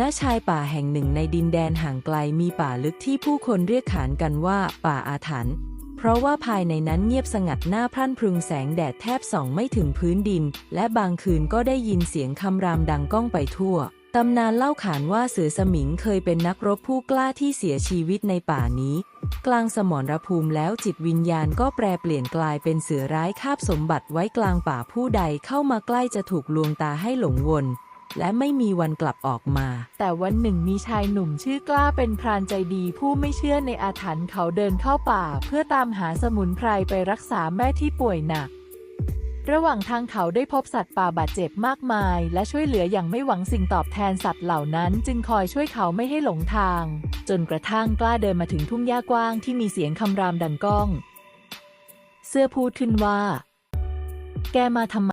ณชายป่าแห่งหนึ่งในดินแดนห่างไกลมีป่าลึกที่ผู้คนเรียกขานกันว่าป่าอาถรรพ์เพราะว่าภายในนั้นเงียบสงัดหน้าพรั่นพรึงแสงแดดแทบส่องไม่ถึงพื้นดิน และบางคืนก็ได้ยินเสียงคำรามดังก้องไปทั่วตำนานเล่าขานว่าเสือสมิงเคยเป็นนักรบผู้กล้าที่เสียชีวิตในป่านี้ กลางสมรภูมิแล้วจิตวิญญาณก็แปรเปลี่ยนกลายเป็นเสือร้ายคาบสมบัติไว้กลางป่าผู้ใดเข้ามาใกล้จะถูกลวงตาให้หลงวน และไม่มีวันกลับออกมา แต่วันหนึ่งมีชายหนุ่มชื่อกล้าเป็นพรานใจดีผู้ไม่เชื่อในอาถรรพ์เขาเดินเข้าป่า เพื่อตามหาสมุนไพรไปรักษาแม่ที่ป่วยหนัก ระหว่างทางเขาได้พบสัตว์ป่าบาดเจ็บมากมาย และช่วยเหลืออย่างไม่หวังสิ่งตอบแทนสัตว์เหล่านั้น จึงคอยช่วยเขาไม่ให้หลงทาง จนกระทั่งกล้าเดินมาถึงทุ่งหญ้ากว้างที่มีเสียงคำรามดังก้อง เสื้อพูดขึ้นว่า แกมาทำไม